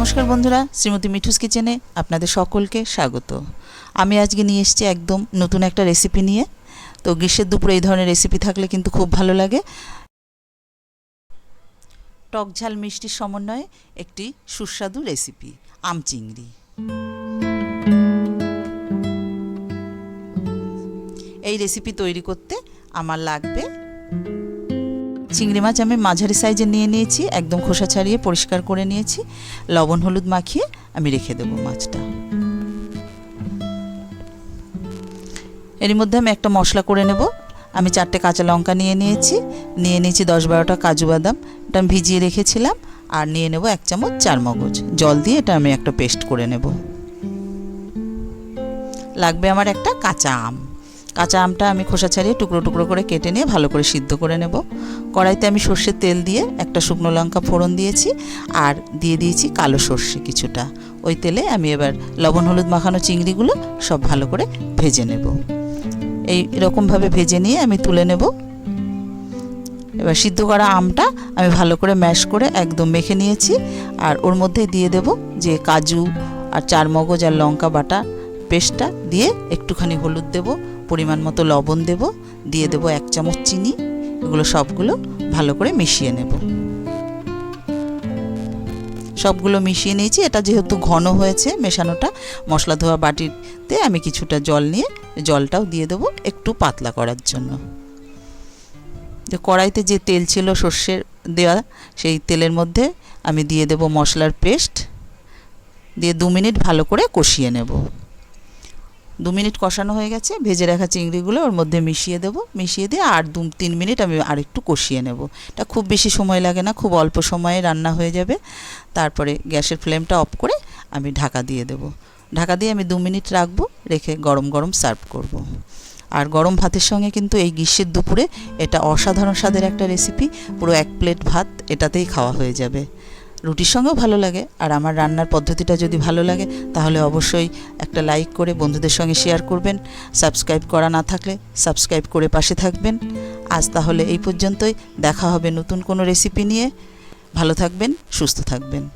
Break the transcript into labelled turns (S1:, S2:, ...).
S1: নমস্কার বন্ধুরা, শ্রীমতী মিঠুস কিচেনে আপনাদের সকলকে স্বাগত। আমি আজকে নিয়ে এসেছি একদম নতুন একটা রেসিপি নিয়ে। তো গ্রীষ্মের দুপুরে এই ধরনের রেসিপি থাকলে কিন্তু খুব ভালো লাগে। টক ঝাল মিষ্টির সমন্বয়ে একটি সুস্বাদু রেসিপি আম চিংড়ি। এই রেসিপি তৈরি করতে আমার লাগবে চিংড়ি মাছ আমি মাঝারি সাইজে নিয়ে নিয়েছি, একদম খোসা ছাড়িয়ে পরিষ্কার করে নিয়েছি। লবণ, হলুদ মাখিয়ে আমি রেখে দেবো মাছটা। এর মধ্যে আমি একটা মশলা করে নেব। আমি চারটে কাঁচা লঙ্কা নিয়ে নিয়েছি নিয়ে নিয়েছি দশ বারোটা কাজু বাদাম। এটা আমি ভিজিয়ে রেখেছিলাম, আর নিয়ে নেব এক চামচ চার মগজ জল দিয়ে এটা আমি একটা পেস্ট করে নেব। লাগবে আমার একটা কাঁচা আম। কাঁচা আমটা আমি খোসা ছাড়িয়ে টুকরো টুকরো করে কেটে নিয়ে ভালো করে সিদ্ধ করে নেব। কড়াইতে আমি সর্ষের তেল দিয়ে একটা শুকনো লঙ্কা ফোড়ন দিয়েছি আর দিয়ে দিয়েছি কালো সর্ষে কিছুটা। ওই তেলে আমি এবার লবণ, হলুদ মাখানো চিংড়িগুলো সব ভালো করে ভেজে নেব। এই এরকমভাবে ভেজে নিয়ে আমি তুলে নেব। এবার সিদ্ধ করা আমটা আমি ভালো করে ম্যাশ করে একদম মেখে নিয়েছি আর ওর মধ্যে দিয়ে দেব যে কাজু আর চার মগজ আর লঙ্কা বাটা পেস্টটা দিয়ে একটুখানি হলুদ দেব। পরিমাণ মতো লবণ দেব, দিয়ে দেব এক চামচ চিনি, এগুলো সবগুলো ভালো করে মিশিয়ে নেব। সবগুলো মিশিয়ে নিয়েছি, এটা যেহেতু ঘন হয়েছে, মেশানোটা মশলা ধোয়া বাটিতে আমি কিছুটা জল নিয়ে জলটাও দিয়ে দেবো একটু পাতলা করার জন্য। যে কড়াইতে যে তেল ছিল সর্ষের দেওয়া, সেই তেলের মধ্যে আমি দিয়ে দেব মশলার পেস্ট, দিয়ে দু মিনিট ভালো করে কষিয়ে নেব। দু মিনিট কষানো হয়ে গেছে, ভেজে রাখা চিংড়িগুলো ওর মধ্যে মিশিয়ে দেবো। মিশিয়ে দিয়ে আর দু, তিন মিনিট আমি আর একটু কষিয়ে নেব। এটা খুব বেশি সময় লাগে না, খুব অল্প সময়ে রান্না হয়ে যাবে। তারপরে গ্যাসের ফ্লেমটা অফ করে আমি ঢাকা দিয়ে দেব। ঢাকা দিয়ে আমি দু মিনিট রাখব, রেখে গরম গরম সার্ভ করব। আর গরম ভাতের সঙ্গে কিন্তু এই গ্রীষ্মের দুপুরে এটা অসাধারণ স্বাদের একটা রেসিপি, পুরো এক প্লেট ভাত এটাতেই খাওয়া হয়ে যাবে। রুটির সঙ্গেও ভালো লাগে, আর আমার রান্নার পদ্ধতিটা যদি ভালো লাগে, তাহলে অবশ্যই একটা লাইক করে বন্ধুদের সঙ্গে শেয়ার করবেন। সাবস্ক্রাইব করা না থাকলে সাবস্ক্রাইব করে পাশে থাকবেন। আজ তাহলে এই পর্যন্তই, দেখা হবে নতুন কোনো রেসিপি নিয়ে। ভালো থাকবেন, সুস্থ থাকবেন।